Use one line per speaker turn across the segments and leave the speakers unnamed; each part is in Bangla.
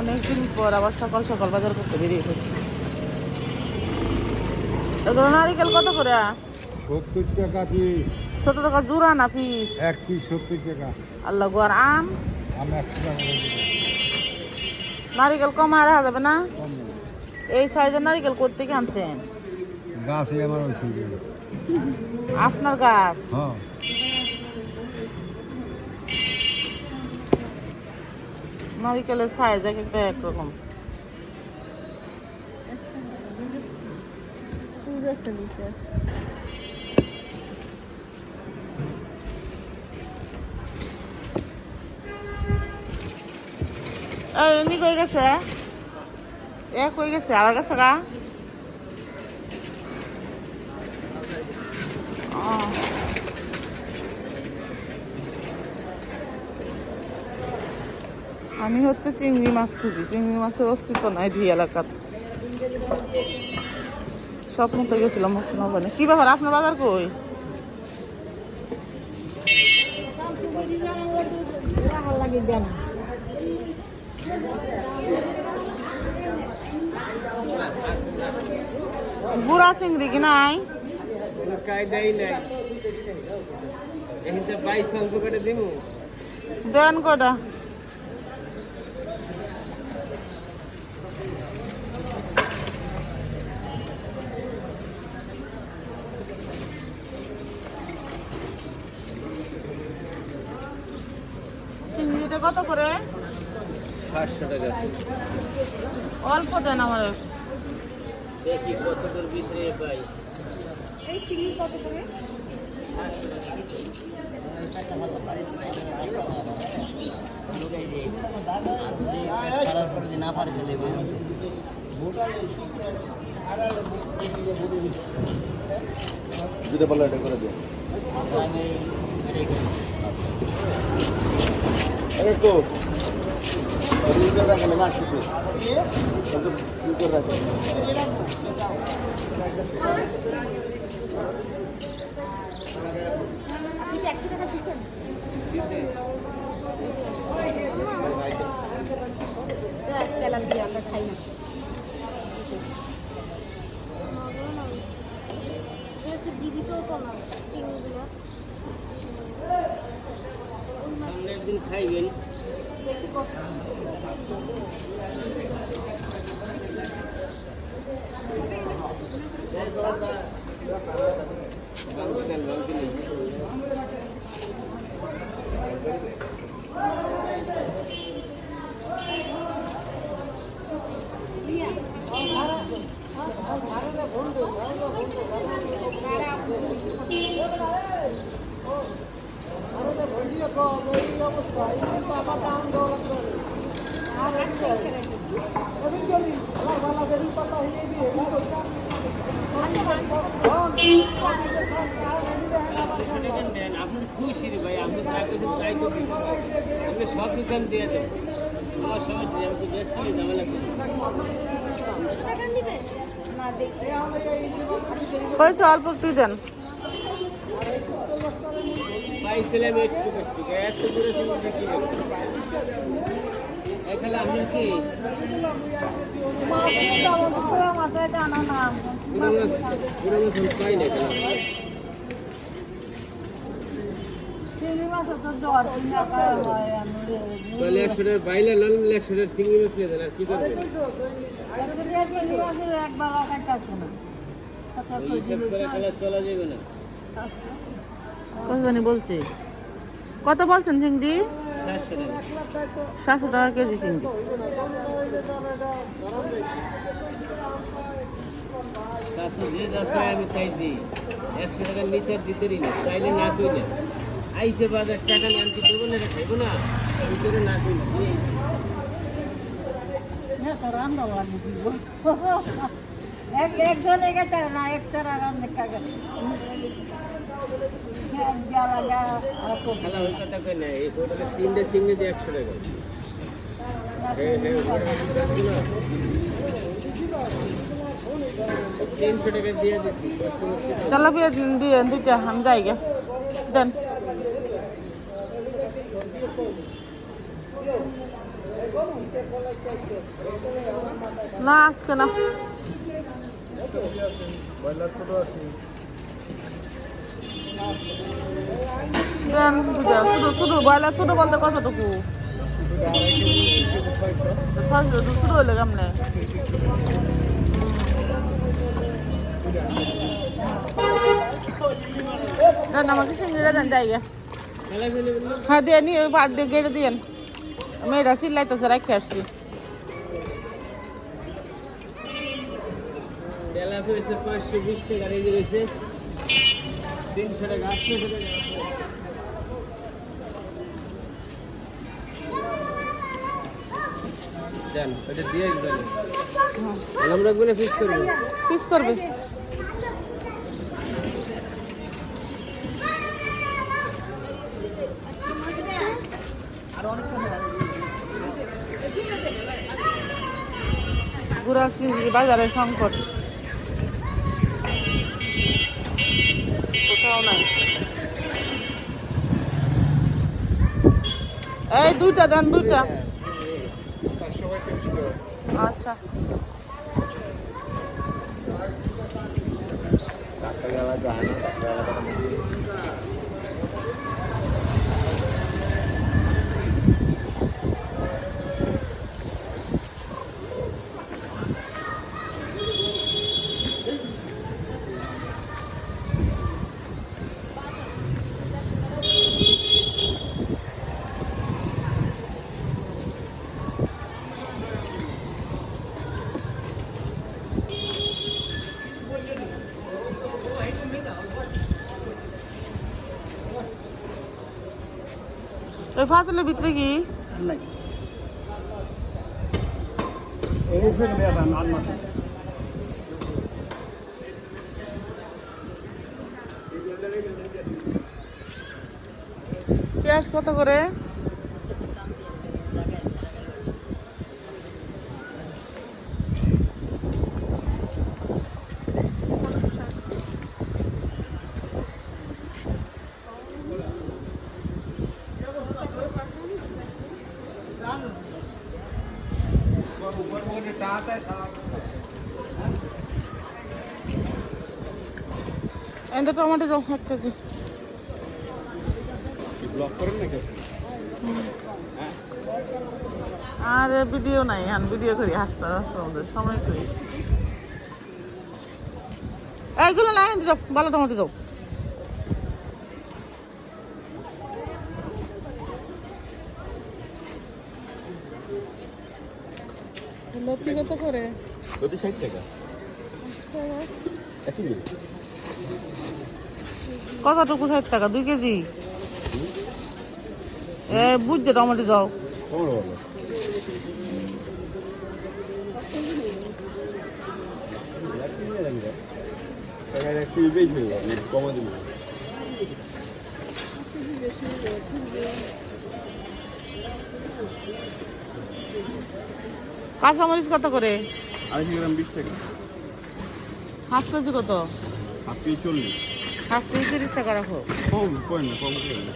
অনেকদিন পর আবার সকাল সকাল বাজার করতে বেরিয়ে গেছি। নারিকেল কত করে?
সত্তর টাকা পিস
ছোট টাকা জোড়া না পিস
এক পিস সত্তর টাকা।
আল্লাহ গো আর আম?
আমি একশো টাকা
নারিকেল কমায় রাখা যাবে না? এই সাইজের নারিকেল করতে কি আনছেন?
গাছে আমার
আপনার গাছ?
হ্যাঁ।
নারিকেলের সাইজ এক একটা একরকম। এমনি কই গেছে? এ কই গেছে? আর গেছে গা? আমি হচ্ছে চিংড়ি মাছ খুঁজি। চিংড়ি মাছের অস্তিত্ব নাই দুই এলাকার। স্বপ্ন তো গেছিলাম মুসলিম কি ব্যাপার আপনার বাজার কই? বুড়া চিংড়ি কি নাই? দেন কটা। চিংড়িটা কত করে?
সাতশো টাকা।
অল্প দেন আমার।
দেখি কত করে বিশ রে পাই
যেটা বলল এটা করে দিও। মাছ কিছু রাখেন
জীবিত কমা
সামনে একদিন খাইবেন বাংলা দেন বাংলা নেই আপনি খুশি রে ভাই আপনি যা কিছু সব দিচ্ছেন দিয়ে দেন আমার সমস্যা নেই আমি তো ব্যস্ত নেই ঝামেলা করি।
হয়েছে অল্প একটু দেন।
পাইছিলাম একটু একটু এত দূরে ছিল কি এখানে আমি কি? বুড়ো পাই না তাহলে বাইলে লন মাছ নিয়ে আর কি চলা যাবে না।
বলছি? কত বলছেন চিংড়ি?
সাতশো টাকা।
টাকা কেজি চিংড়ি।
একশো নিচে আর দিতে না চাইলে না কই না আইসে বাজার টাকা নিয়ে আমি কি দেবো না খাইবো না ভিতরে না কই না এই খেলা ওই কথা কই না এই হোটেলে তিনটে চিংড়ি দিয়ে একশো টাকা হ্যাঁ হ্যাঁ ওটা আমি দেখব না। তিনশো টাকা দিয়ে দিচ্ছি কষ্ট হচ্ছে তো।
তেলাপিয়া দিয়ে দুইটা আমি যাই গে দেন না, আজকে না।
ছোট
ছোট ছোট বয়লা ছোট বলতে কতটুকু? ছয়শো ছোট হইলে কেমনে? দেন আমাকে সিঙ্গিরা দেন জায়গা হ্যাঁ দিয়ে নিয়ে ভাত দিয়ে গেড়ে দিয়েন। মেয়েরা চিল্লাইতেছে রাখতে আসছি।
তেলা হয়েছে পাঁচশো বিশ টাকা রেজে গেছে তিনশো টাকা আটশো টাকা দেন ওটা দিয়ে দেন আমরা গুলো ফিক্স করব
পিস করবে গুড়া চিংড়ি বাজারে সংকট। কোথাও নাই। এই দুইটা দেন, দুইটা। আচ্ছা।
টাকা গেলা যায় না
ওই ফাতলের ভিতরে কি?
নাই। এই ফেলে দেয়া নান মাথা
পেঁয়াজ কত করে? এতে টমেটো দাও এক কেজি। আর ভিডিও নাই এখন ভিডিও করি হাসতে হাসতে আমাদের সময় করি। এইগুলো না এখন দাও ভালো টমেটো দাও। লতি কত করে?
প্রতি ষাট টাকা। একই দিন
কতটুকু ষাট টাকা দুই কেজি? এ বুঝছে টমেটো
দিন
কাঁচামরিচ কত করে?
আড়াইশো গ্রাম বিশ টাকা।
হাফ কেজি কত?
হাফ কেজি চল্লিশ।
হাফ কেজি তিরিশ টাকা রাখো
কম করেন না কম করেন না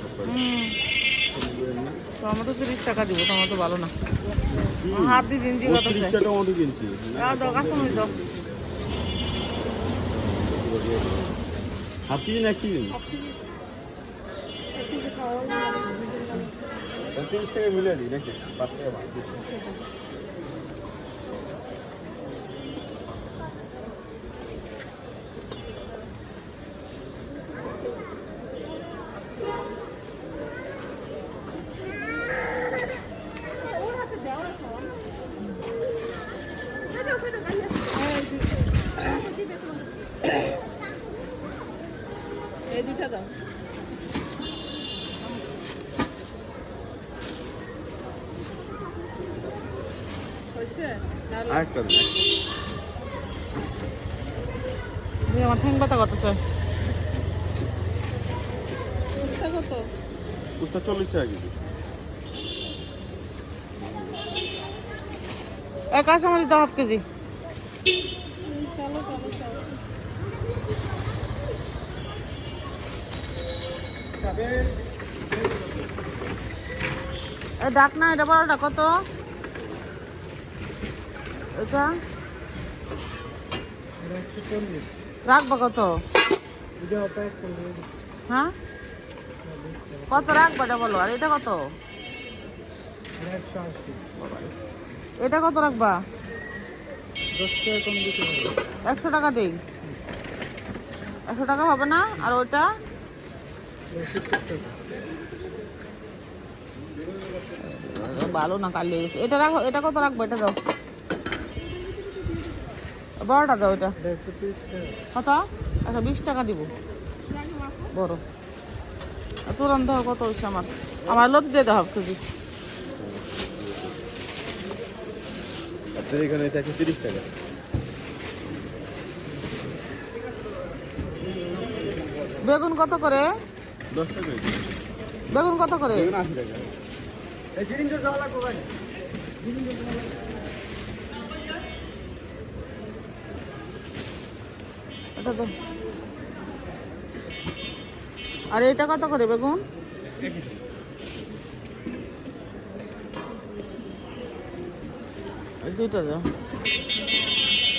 টমেটো তিরিশ টাকা দিব টমেটো ভালো না। হাত দিয়ে জিনজি কত
টমেটো কিনছি
দাও দাও কাঁচামরিচ
হাফ কেজি না এক তিরিশ টাকা মিলে দিই নাকি? পাঁচ টাকা আরেকটা দিন
আমার ঠ্যাং পাতা কত চাই কত?
উস্তা চল্লিশ টাকা কেজি।
এক কাঁচামরিচ দাও হাফ কেজি। এই ডাক না এটা বড়টা কত? এটা? রাখবা কত? হ্যাঁ? কত রাখবা এটা বলো, আর এটা কত? এটা কত রাখবা? একশো টাকা দিই। একশো টাকা হবে না? আর ওইটা? ভালো না, কালি এটা রাখো, এটা কত রাখব? এটা দাও। বড়টা দাও এটা। কত? আচ্ছা বিশ টাকা দিব। বড়। তুরন্ত কত হয়েছে আমার? আমার হবে তুই
আপনার এখানে একশো তিরিশ টাকা।
বেগুন কত করে? বেগুন কত করে? এটা আর এটা কত করে বেগুন? দুইটা দাও।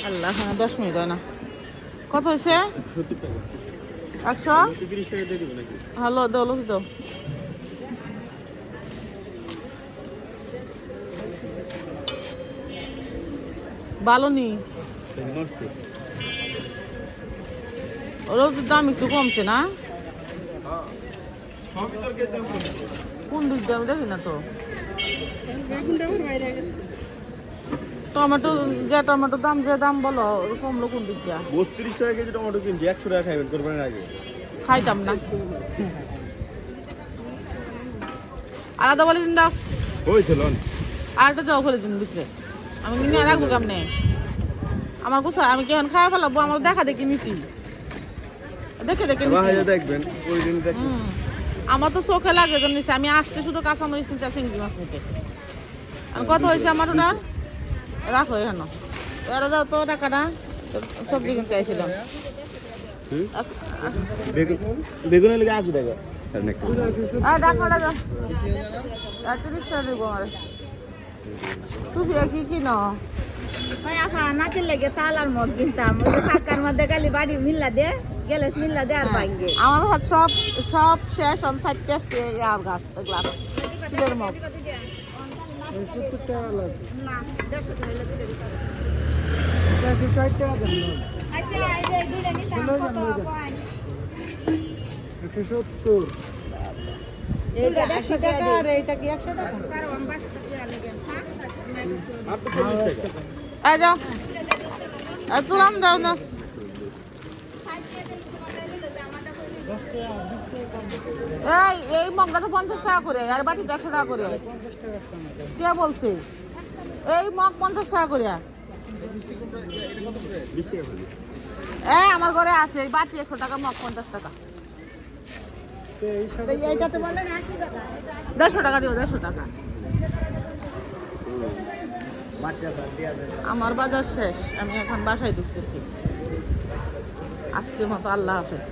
আল্লাহ হ্যাঁ দশ মিনিট হয় না। কত হয়েছে? একশো? হ্যালো, দাও, লুচি দাও। ভালো রোজের দাম একটু কমছে না?
দাম
কোন দিক দিয়ে দেখি না তো। টমেটো যে টমেটো দাম যে দাম বলো কমলো কোন দিক দিয়ে?
বত্রিশ টাকা কেজি টমেটো কিনছি একশো টাকা খাইবেন কোরবানির আগে।
খাইতাম না। আলাদা বলে দিন দাও।
হয়েছে লন।
আরেকটা দাও ফেলে দিন ভিতরে আমি নিয়ে রাখব কেমনে? আমার কোথায় আমি কেমন খাওয়া ফেলাবো? আমার দেখা দেখি নিছি। দেখে দেখে।
দেখবেন ওই দিন দেখবেন।
আমার তো চোখে লাগে তো নিছি আমি আসছি শুধু কাঁচামরিচ নিতে চিংড়ি মাছ নিতে। আর কত হয়েছে আমার ওটা রাখো এখানে এরা দাও তো টাকাটা সবজি কিনতে আসছিলাম
হুম? বেগুন বেগুনের লেগে আর
দেখো কি কিনো?
ভাই নাচের লেগে তাল আর মদ কিনতাম। মধ্যে গালি বাড়ি মিল্লা দে। গেলে মিল্লা দে আর
আমার হাত সব সব শেষ অন আসছে আর গাছ গ্লাস।
আচ্ছা হ্যাঁ
যাও। এই তুলাম দাও না। এই এই মগটা তো পঞ্চাশ টাকা করে, আর বাটিতে একশো টাকা করে। কে বলছে? এই মগ পঞ্চাশ টাকা করে। এই, আমার ঘরে আছে, এই বাটি একশো টাকা, মগ পঞ্চাশ
টাকা।
দেড়শো টাকা দিও, দেড়শো টাকা। আমার বাজার শেষ, আমি এখন বাসায় ঢুকতেছি। আজকের মতো আল্লাহ হাফেজ।